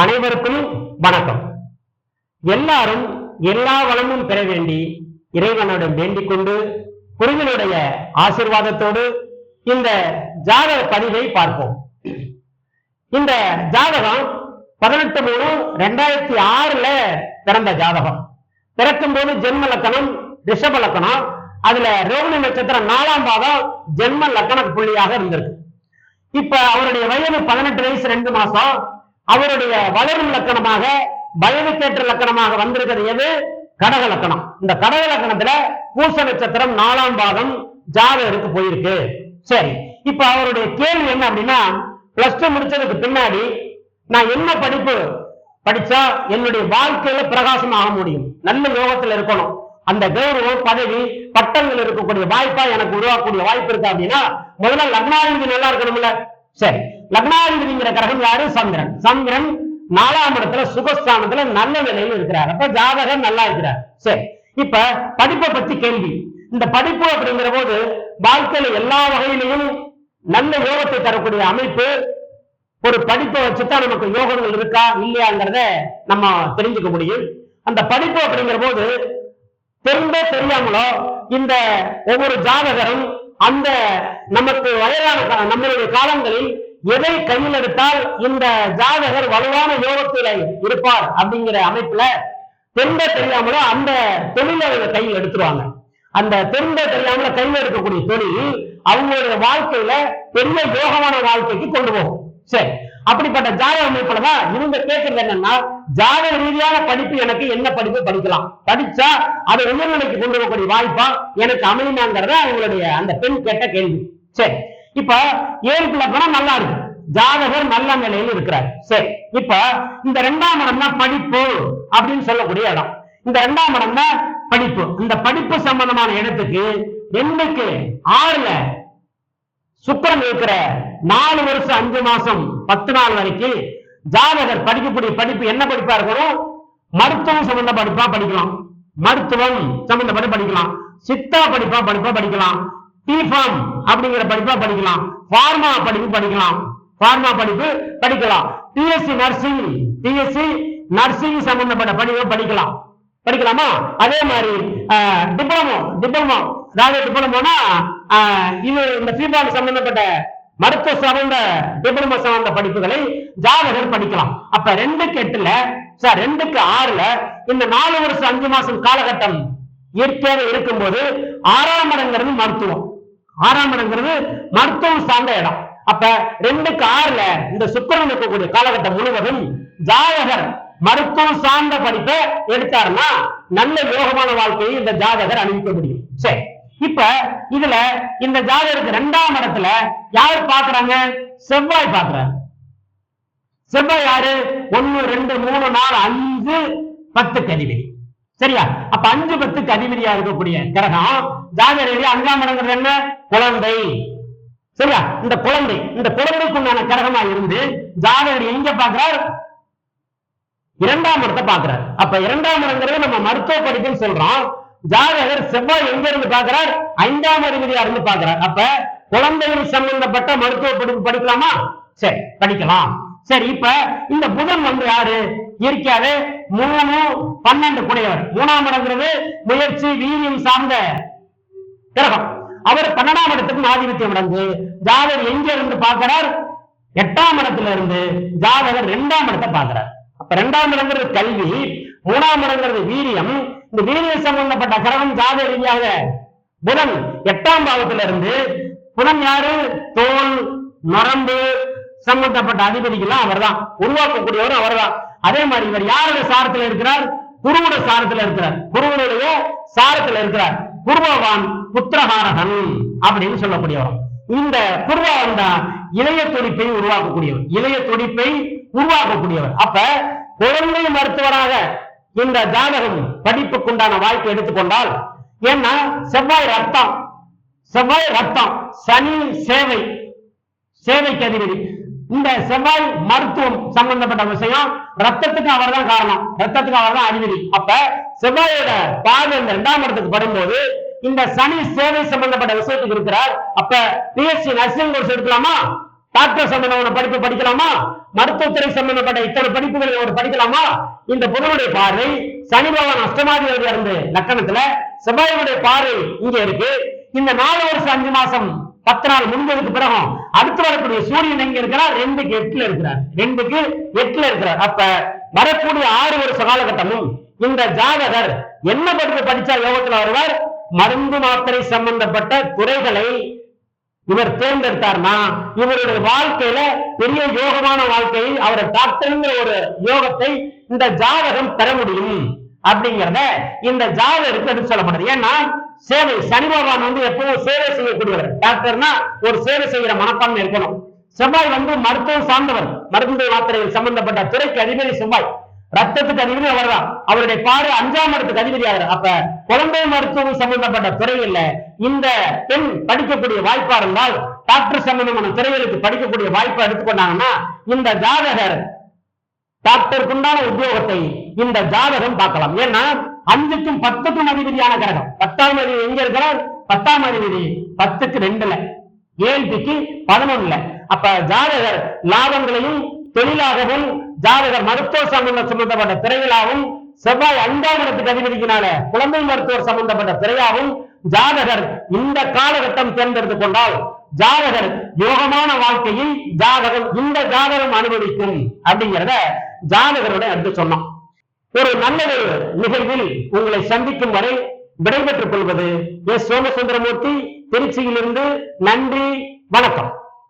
அனைவருக்கும் வணக்கம். எல்லாரும் எல்லா வளமும் பெற வேண்டி இறைவனுடன் வேண்டிக் கொண்டு குருவினுடைய ஆசிர்வாதத்தோடு இந்த ஜாதக பதிவை பார்ப்போம். இந்த ஜாதகம் பதினெட்டு மூணு ரெண்டாயிரத்தி ஆறுல பிறந்த ஜாதகம். பிறக்கும் போது ஜென்ம லக்கணம் ரிஷப லக்கணம். அதுல ரோகிணி நட்சத்திரம் நாலாம் பாதம் ஜென்ம லக்கண புள்ளியாக இருந்திருக்கு. இப்ப அவருடைய வயது பதினெட்டு வயசு ரெண்டு மாசம். அவருடைய வளரும் லக்கணமாக வயதுக்கேற்ற லக்கணமாக வந்திருக்கிறது எது? கடக லக்கணம். இந்த கடக லக்கணத்துல பூச நட்சத்திரம் நாலாம் பாதம் ஜாதகருக்கு போயிருக்கு. சரி இப்ப அவருடைய கேள்வி என்ன அப்படின்னா பிளஸ் டூ முடிச்சதுக்கு பின்னாடி நான் என்ன படிப்பு படிச்சா என்னுடைய வாழ்க்கையில பிரகாசம் ஆக முடியும்? நல்ல யோகத்துல இருக்கணும். அந்த கௌரவம் பதவி பட்டங்கள் இருக்கக்கூடிய வாய்ப்பா எனக்கு உருவாக்கக்கூடிய வாய்ப்பு இருக்கு அப்படின்னா முதல்ல லக்னாதிபதி நல்லா இருக்கணும்ல. சரி. லக்னாதிபதிங்கிற கிரகம் யாரு? சந்திரன். சந்திரன் நாலாம் இடத்துல சுகஸ்தானத்துல நல்ல நிலையில் இருக்கிறார். அப்ப ஜாதகர் நல்லா இருக்கிறார். சரி. இப்ப படிப்பை பத்தி கேள்வி. இந்த படிப்பு அப்படிங்கிற போது வாழ்க்கையில எல்லா வகையிலையும் நல்ல யோகத்தை தரக்கூடிய அமைப்பு ஒரு படிப்பை வச்சுதான் நமக்கு யோகங்கள் இருக்கா? இல்லையாங்கிறத நம்ம தெரிஞ்சுக்க முடியும். அந்த படிப்பு அப்படிங்கிற போது தெரிந்தோ தெரியாமலோ இந்த ஒவ்வொரு ஜாதகரும் அந்த நமக்கு வயதான நம்மளுடைய காலங்களில் எதை கையில் எடுத்தால் இந்த ஜாதகர் வலுவான யோகத்தில் இருப்பார் அப்படிங்கிற அமைப்புல தெரிந்தோ தெரியாமலோ அந்த தொழிலை அவங்க கையில் எடுத்துருவாங்க. அந்த தெரிந்தோ தெரியாமல கையில் எடுக்கக்கூடிய தொழில் அவங்களுடைய வாழ்க்கையில பெரிய யோகமான வாழ்க்கைக்கு கொண்டு போகும். சரி. அப்படிப்பட்ட ஜாதக அமைப்புல தான் இவங்க கேட்கறது என்னன்னா ஜாதக ரீதியான படிப்பு எனக்கு என்ன படிப்பு படிக்கலாம். படிச்சா அதை உயர்நிலைக்கு கொண்டு வரக்கூடிய வாய்ப்பா எனக்கு அமையுமாங்கிறத அவங்களுடைய அந்த பெண் கேட்ட கேள்வி. சரி. இப்ப ஏழு போனா நல்லா இருக்கு. ஜாதகர் நல்ல நிலையில் இருக்கிறார். சரி. இப்ப இந்த ரெண்டாம் இடம் தான் படிப்பு அப்படின்னு சொல்லக்கூடிய இடம். இந்த ரெண்டாம் இடம் தான் படிப்பு. இந்த படிப்பு சம்பந்தமான இடத்துக்கு ரெண்டுக்கு ஆறுல சுக்கிரன் இருக்கிற நாலு வருஷம் அஞ்சு மாசம் பத்து நாள் வரைக்கும் ஜாதகர் படிக்கக்கூடிய படிப்பு என்ன படிப்பா இருக்கணும்? மருத்துவம் சம்பந்த படிப்பா படிக்கலாம். மருத்துவம் சம்பந்தப்பட்டு படிக்கலாம். சித்தா படிப்பா படிப்பா படிக்கலாம். டிஃபார்ம் அப்படிங்கிற படிப்பா படிக்கலாம். பார்மா படிப்பு படிக்கலாம். பார்மா படிப்பு படிக்கலாம். பிஎஸ்சி நர்சிங் பிஎஸ்சி நர்சிங் சம்பந்தப்பட்ட படிப்பை படிக்கலாம். படிக்கலாமா? அதே மாதிரி டிப்ளமோ டிப்ளமோ அதாவது டிப்ளமோனா இது இந்த ஃபீபால் சம்பந்தப்பட்ட மருத்துவ சார்ந்த டிப்ளமோ சார்ந்த படிப்புகளை ஜாதகர் படிக்கலாம். அப்ப ரெண்டுக்கு எட்டுல சார் ரெண்டுக்கு ஆறுல இந்த நாலு வருஷம் அஞ்சு மாசம் காலகட்டம் இயற்கையாக இருக்கும்போது ஆறாம் இடங்கிறது மருத்துவம். ஆறாம் இடங்கிறது மருத்துவம் சார்ந்த இடம். அப்ப ரெண்டுக்கு ஆறுல இந்த சுக்கரன் இருக்கக்கூடிய காலகட்டம் முழுவதும் ஜாதகர் மருத்துவம் சார்ந்த படிப்பை எடுத்தாருன்னா நல்ல யோகமான வாழ்க்கையை இந்த ஜாதகர் அணிவிக்க முடியும். சரி. இப்ப இதுல இந்த ஜாதகருக்கு ரெண்டாம் இடத்துல யார் பாக்குறாங்க? செவ்வாய் பாக்குறாரு. செவ்வாய் யாரு? ஒன்னு ரெண்டு மூணு நாலு அஞ்சு பத்துக்கு அதிபதி. சரியா? அப்ப அஞ்சு பத்துக்கு அதிபதியா இருக்கக்கூடிய கிரகம் ஜாதகர் அஞ்சாம் இடங்கிறது என்ன? குழந்தை. சரியா? இந்த குழந்தை. இந்த குழந்தைக்கு உண்டான கிரகமா இருந்து ஜாதகர் எங்க பாக்குறார்? இரண்டாம் இடத்தை பாக்குறார். அப்ப இரண்டாம் இடங்கிறது நம்ம மருத்துவ படிப்புன்னு சொல்றோம். ஜாதகர் செவ்வாய் எங்க இருந்து பாக்குறார் ஐந்தாம் அதிபதியா இருந்து பாக்குறார் அப்ப குழந்தைகள் சம்பந்தப்பட்ட மருத்துவ படிப்பு படிக்கலாமா? சரி படிக்கலாம். சரி இப்ப இந்த புதன் வந்து யாரு? இயற்கையாவே மூணு பன்னெண்டு புனையவர் மூணாம் இடங்கிறது முயற்சி வீரியம் சார்ந்த கிரகம். அவர் பன்னெண்டாம் இடத்துக்கும் ஆதிபத்தியம் அடைந்து ஜாதகர் எங்க இருந்து பார்க்கிறார்? எட்டாம் இடத்துல இருந்து ஜாதகர் இரண்டாம் இடத்தை பாக்குறார் அப்ப இரண்டாம் இடங்கிறது கல்வி மூணாம் இடங்கிறது வீரியம் இந்த வீரியம் சம்பந்தப்பட்ட கிரகம் ஜாதக ரீதியாக புதன் எட்டாம் பாவத்துல இருந்து புதன் யாரு? தோல் நரம்பு சம்பந்தப்பட்ட அதிபதிகள்லாம் அவர்தான். உருவாக்கக்கூடியவர் அவர்தான். அதே மாதிரி இவர் யாருடைய சாரத்துல இருக்கிறார்? குருவுடைய சாரத்துல இருக்கிறார். குருவுடைய சாரத்துல இருக்கிறார். குருபவான் புத்திரகாரகன் அப்படின்னு சொல்லக்கூடியவர். இந்த குருபவன் தான் இளைய துடிப்பை உருவாக்கக்கூடியவர். இளைய துடிப்பை உருவாக்கக்கூடியவர். அப்ப குழந்தை மருத்துவராக இந்த ஜாதகம் படிப்புக்குண்டான வாய்ப்பு எடுத்துக்கொண்டால் ஏன்னா செவ்வாய் ரத்தம் செவ்வாய் ரத்தம் சனி சேவை சேவைக்கு அதிபதி. இந்த செவ்வாய் மருத்துவம் சம்பந்தப்பட்ட விஷயம் ரத்தத்துக்கு அவர் தான் காரணம். ரத்தத்துக்கு அவர் தான் அதிபதி. அப்ப செவ்வாயோட பார்வை இந்த இரண்டாம் இடத்துக்கு படும்போது இந்த சனி சேவை சம்பந்தப்பட்ட விஷயத்துக்கு இருக்கிறார். அப்ப பிஎஸ்சி நர்சிங் கோர்ஸ் எடுக்கலாமா? டாக்டர் சம்பந்தமான படிப்பு படிக்கலாமா? மருத்துவத்துறை சம்பந்தப்பட்ட இத்தனை படிப்புகளை ஒரு படிக்கலாமா? இந்த புதனுடைய பார்வை சனி பகவான் அஷ்டமாதிபதியா இருந்து லக்கணத்துல செவ்வாயுடைய பார்வை இங்க இருக்கு. இந்த நாலு வருஷம் அஞ்சு மாசம் பத்து நாள் முடிஞ்சதுக்கு பிறகும் அடுத்து வரக்கூடிய சூரியன் எங்க இருக்கிறார் ரெண்டுக்கு எட்டுல இருக்கிறார். ரெண்டுக்கு எட்டுல இருக்கிறார். அப்ப வரக்கூடிய ஆறு வருஷ காலகட்டமும் இந்த ஜாதகர் என்ன படிப்பு படிச்சா யோகத்துல வருவார்? மருந்து மாத்திரை சம்பந்தப்பட்ட துறைகளை இவர் தேர்ந்தெடுத்தார்னா இவருடைய வாழ்க்கையில பெரிய யோகமான வாழ்க்கையை அவர் டாக்டர்ங்கிற ஒரு யோகத்தை இந்த ஜாதகம் பெற முடியும். அப்படிங்கிறத இந்த ஜாதகருக்கு எடுத்து சொல்லப்படுது. ஏன்னா சேவை சனி பகவான் வந்து எப்பவும் சேவை செய்யக்கூடியவர். டாக்டர்னா ஒரு சேவை செய்கிற மனப்பான்மை இருக்கணும். செவ்வாய் வந்து மருத்துவம் சார்ந்தவர். மருந்து மாத்திரைகள் சம்பந்தப்பட்ட துறைக்கு அதிபதி செவ்வாய். ரத்தத்துக்கு அதிபதி அவர்தான். அவருடைய பாரு அஞ்சாம் இடத்துக்கு அதிபதி அவர் அப்ப குழந்தை மருத்துவம் சம்பந்தப்பட்ட துறையில இந்த பெண் படிக்கக்கூடிய வாய்ப்பா இருந்தால் டாக்டர் சம்பந்தமான துறைகளுக்கு படிக்கக்கூடிய வாய்ப்பை எடுத்துக்கொண்டாங்கன்னா இந்த ஜாதகர் டாக்டருக்குண்டான உத்தியோகத்தை இந்த ஜாதகம் பார்க்கலாம். ஏன்னா அஞ்சுக்கும் பத்துக்கும் அதிபதியான கிரகம். பத்தாம் அதிபதி எங்க இருக்கிறார்? பத்தாம் அதிபதி பத்துக்கு ரெண்டுல. ஏழுக்கு பதினொன்னுல. அப்ப ஜாதகர் லாபங்களையும் தொழிலாகவும் ஜாதகர் மருத்துவ சம்பந்தம் சம்பந்தப்பட்ட துறைகளாகவும் செவ்வாய் அஞ்சாம் இடத்துக்கு அதிபதிக்கினால குழந்தை மருத்துவர் சம்பந்தப்பட்ட துறையாகவும் ஜாதகர் இந்த காலகட்டம் தேர்ந்தெடுத்துக் கொண்டால் ஜாதகர் யோகமான வாழ்க்கையை ஜாதகம் இந்த ஜாதகம் அனுபவிக்கும் அப்படிங்கிறத ஜாதகரோட எடுத்து சொன்னோம் ஒரு நல்ல ஒரு நிகழ்வில் உங்களை சந்திக்கும் வரை விடைபெற்றுக் கொள்வது எஸ் சோமசுந்தரமூர்த்தி திருச்சியிலிருந்து நன்றி வணக்கம்.